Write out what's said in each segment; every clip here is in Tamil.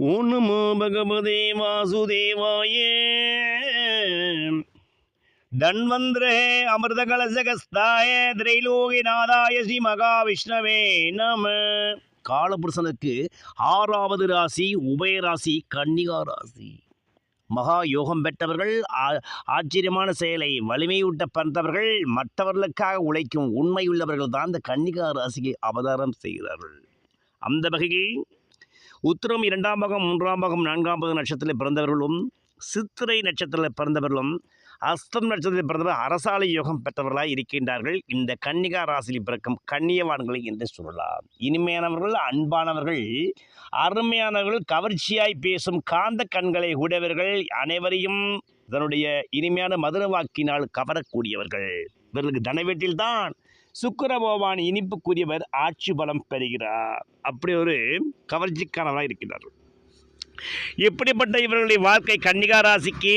ஓம் நமோ பகவதே வாசுதேவாயே. தன்வந்திரே அமிர்த கலசகஸ்தாய திரைலோகிநாதாய ஸ்ரீ மகாவிஷ்ணவே நம. காலபுருஷனுக்கு ஆறாவது ராசி உபயராசி கன்னிகா ராசி மகா யோகம் பெற்றவர்கள் ஆ- ஆச்சரியமான செயலை வலிமையூட்ட பந்தவர்கள் மற்றவர்களுக்காக உழைக்கும் உண்மையுள்ளவர்கள் தான் இந்த கன்னிகா ராசிக்கு அவதாரம் செய்கிறார்கள். அந்த வகையில் உத்திரம் இரண்டாம் பாகம் மூன்றாம் பாகம் நான்காம் பாகம் நட்சத்திரத்தில் பிறந்தவர்களும் சித்திரை நட்சத்திரத்தில் பிறந்தவர்களும் அஸ்தம் நட்சத்திரத்தில் பிறந்தவர் அரசாலை யோகம் பெற்றவர்களாக இருக்கின்றார்கள். இந்த கன்னிகா ராசியில் பிறக்கும் கன்னியவான்களை என்று சொல்லலாம். இனிமையானவர்கள் அன்பானவர்கள் அருமையானவர்கள் கவர்ச்சியாய் பேசும் காந்த கண்களை உடையவர்கள் அனைவரையும் தன்னுடைய இனிமையான மதுர வாக்கினால் கவரக்கூடியவர்கள். இவர்களுக்கு தனவேட்டில்தான் சுக்கர பகவான் இனிப்புக்குரியவர் ஆட்சி பலம் பெறுகிறார். அப்படி ஒரு கவர்ச்சிக்கானவராக இருக்கிறார். இப்படிப்பட்ட இவர்களுடைய வாழ்க்கை கன்னிகா ராசிக்கு?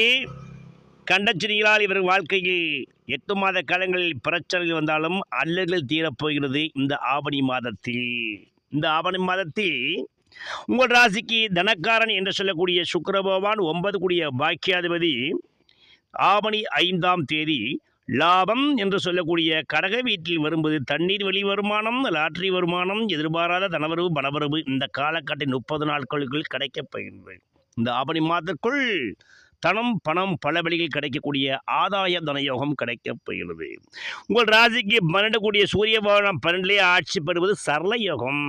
கண்டச்சினிகளால் இவர் வாழ்க்கையில் எட்டு மாத காலங்களில் பிரச்சனைகள் வந்தாலும் அல்லல்கள் தீரப்போகிறது இந்த ஆவணி மாதத்தில். இந்த ஆவணி மாதத்தில் உங்கள் ராசிக்கு தனக்காரன் என்று சொல்லக்கூடிய சுக்கர பகவான் ஒன்பது கூடிய பாக்கியாதிபதி ஆவணி ஐந்தாம் தேதி லாபம் என்று சொல்லக்கூடிய கடக வீட்டில் வரும்போது தண்ணீர் வெளி வருமானம் லாட்டரி வருமானம் எதிர்பாராத தனவரவு பணவரவு இந்த காலக்கட்டை முப்பது நாட்களுக்குள் கிடைக்கப் இந்த ஆபணி மாதத்திற்குள் தனம் பணம் பல வழியில் கிடைக்கக்கூடிய ஆதாய தனயோகம் கிடைக்கப் போகிறது. உங்கள் ராசிக்கு பன்னெண்டக்கூடிய சூரிய பவனம் பன்னெண்டிலே ஆட்சி பெறுவது சரள யோகம்.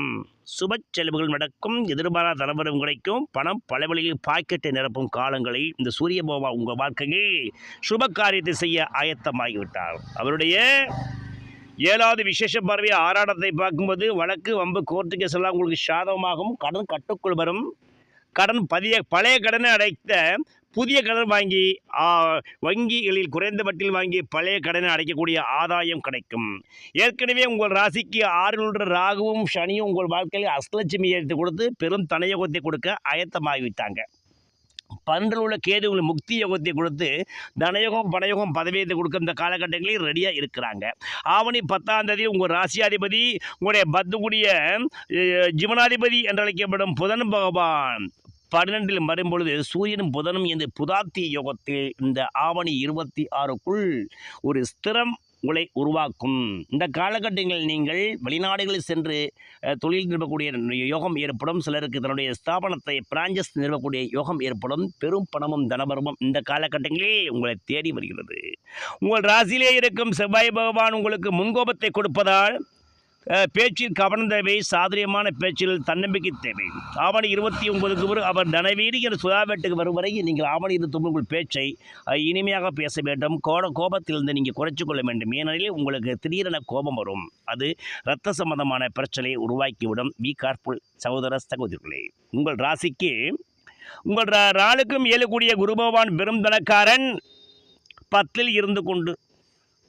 சுப செலவுகள் நடக்கும் எதிர்பாராத தனவரம் கிடைக்கும் பணம் பல வழியில் பாக்கெட்டை நிரப்பும் காலங்களை இந்த சூரிய பகவான் உங்கள் வாழ்க்கையில் சுப காரியத்தை செய்ய ஆயத்தமாகிவிட்டார். அவருடைய ஏழாவது விசேஷ பார்வை ஆராடத்தை பார்க்கும்போது வழக்கு வம்பு கோர்ட்டு கேஸ் எல்லாம் உங்களுக்கு சாதகமாகும் கடன் கட்டுக்குள் வரும். கடன் பதிய பழைய கடனை அடைத்த புதிய கடன் வாங்கி வங்கிகளில் குறைந்த வட்டியில் வாங்கி பழைய கடனை அடைக்கக்கூடிய ஆதாயம் கிடைக்கும். ஏற்கனவே உங்கள் ராசிக்கு ஆறில் ராகுவும் சனியும் உங்கள் வாழ்க்கையில் அஷ்டலட்சுமியை எடுத்து கொடுத்து பெரும் தனயோகத்தை கொடுக்க ஆயத்தமாகிவிட்டாங்க பன்றில் உள்ள கேது உங்களுக்கு முக்தி யோகத்தை கொடுத்து தனயோகம் படயோகம் பதவியத்தை கொடுக்க இந்த காலகட்டங்களில் ரெடியாக இருக்கிறாங்க. ஆவணி பத்தாம் தேதி உங்கள் ராசியாதிபதி உங்களுடைய பத்துக்குடிய ஜீவனாதிபதி என்று அழைக்கப்படும் புதன் பகவான் பன்னிரெண்டில் வரும்பொழுது சூரியனும் புதனும் இந்த புதாத்தி யோகத்தில் இந்த ஆவணி இருபத்தி ஆறுக்குள் ஒரு ஸ்திரம் உங்களை உருவாக்கும். இந்த காலகட்டங்களில் நீங்கள் வெளிநாடுகளில் சென்று தொழில் நிறுவக்கூடிய யோகம் ஏற்படும். சிலருக்கு தன்னுடைய ஸ்தாபனத்தை பிராஞ்சஸ் நிறுவக்கூடிய யோகம் ஏற்படும். பெரும் பணமும் தனபரமும் இந்த காலகட்டங்களில் உங்களை தேடி வருகிறது. உங்கள் ராசியிலே இருக்கும் செவ்வாய் பகவான் உங்களுக்கு முன்கோபத்தை கொடுப்பதால் பேச்சில் கவனம் தேவை சாதரியமான பேச்சில் தன்னம்பிக்கை தேவை. ஆவணி இருபத்தி ஒன்பதுக்கு வரும் அவர் தனவீடு என்ற சுதாவேட்டுக்கு வரும் வரை நீங்கள் ஆவணி இருபத்தி உங்கள் பேச்சை இனிமையாக பேச வேண்டும். கோட கோபத்திலிருந்து நீங்கள் குறைச்சி கொள்ள வேண்டும். ஏனெனில் உங்களுக்கு திடீரென கோபம் வரும். அது இரத்த சம்பந்தமான பிரச்சனையை உருவாக்கிவிடும். வி கார்புல் சகோதர சகோதரிகளே. உங்கள் ராசிக்கு உங்கள் ரா- ராளுக்கும் ஏழு கூடிய பகவான் பெரும் தனக்காரன் பத்தில் இருந்து கொண்டு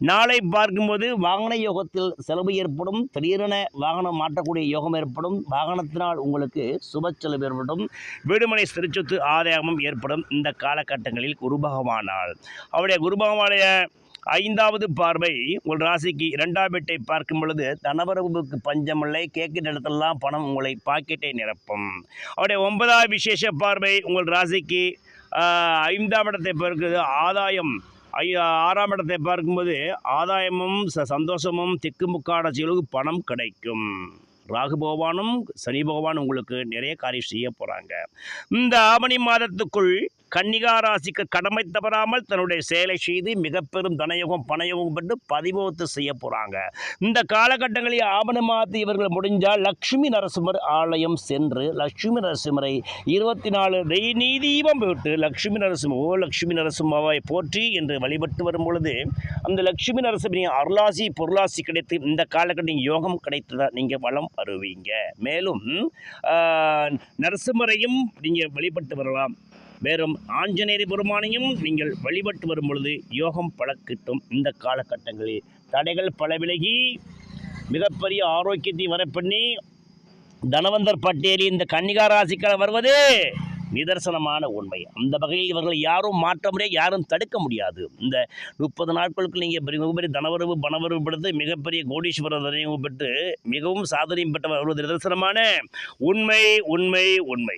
நாளை பார்க்கும்போது வாகன யோகத்தில் செலவு ஏற்படும். திடீரென வாகனம் மாற்றக்கூடிய யோகம் ஏற்படும். வாகனத்தினால் உங்களுக்கு சுப செலவு ஏற்படும். வீடுமனை சிறுச்சொத்து ஆதாயமும் ஏற்படும். இந்த காலகட்டங்களில் குரு பகவானால். அவருடைய குரு பகவானுடைய ஐந்தாவது பார்வை உங்கள் ராசிக்கு இரண்டாம் வீட்டை பார்க்கும் பொழுது தனவரவுக்கு பஞ்சமில்லை. கேட்கிற இடத்தெல்லாம் பணம் உங்களை பாக்கெட்டை நிரப்பும். அவருடைய ஒன்பதாவது விசேஷ பார்வை உங்கள் ராசிக்கு ஐந்தாம் இடத்தை பிறகு ஆதாயம் ஐயா ஆறாம் இடத்தை பார்க்கும்போது ஆதாயமும் ச சந்தோஷமும் திக்குமுக்கான செயலுக்கு பணம் கிடைக்கும். ராகு பகவானும் சனி பகவான் உங்களுக்கு நிறைய காரியம் செய்ய போகிறாங்க இந்த ஆவணி மாதத்துக்குள் கன்னிகா ராசிக்கு கடமை தவறாமல் தன்னுடைய செயலை செய்து மிக பெரும் தனயோகம் பணயோகம் பெற்று பதிவோத்து செய்ய போகிறாங்க இந்த காலகட்டங்களில் ஆவணி இவர்கள் முடிஞ்சால் லக்ஷ்மி நரசிம்மர் ஆலயம் சென்று லக்ஷ்மி நரசிம்மரை இருபத்தி நாலு நெய் தீபம் விட்டு லக்ஷ்மி நரசிம்ம ஓ லக்ஷ்மி நரசிம்மாவை போற்றி என்று வழிபட்டு வரும் பொழுது அந்த லக்ஷ்மி நரசிம்மரின் அருளாசி பொருளாசி கிடைத்து இந்த காலகட்டம் யோகம் கிடைத்ததா நீங்கள் வளம் வருவீங்க மேலும் நரசிம்மரையும் நீங்கள் வழிபட்டு வரலாம். வெறும் ஆஞ்சநேயர் பெருமானையும் நீங்கள் வழிபட்டு வரும் பொழுது யோகம் பழக்கிட்டும் இந்த காலகட்டங்களில். தடைகள் பல விலகி மிகப்பெரிய ஆரோக்கியத்தை வரப்பண்ணி தனவந்தர் பட்டேரி இந்த கன்னிகா ராசிக்கார வருவது நிதர்சனமான உண்மை. அந்த வகையில் இவர்களை யாரும் மாற்ற முடியாது யாரும் தடுக்க முடியாது. இந்த முப்பது நாட்களுக்கு நீங்கள் மிகப்பெரிய தனவரவு பணவரவு படுத்து மிகப்பெரிய கோடீஸ்வரர் பெற்று மிகவும் சாதனையும் பெற்ற வருவது நிதர்சனமான உண்மை உண்மை உண்மை.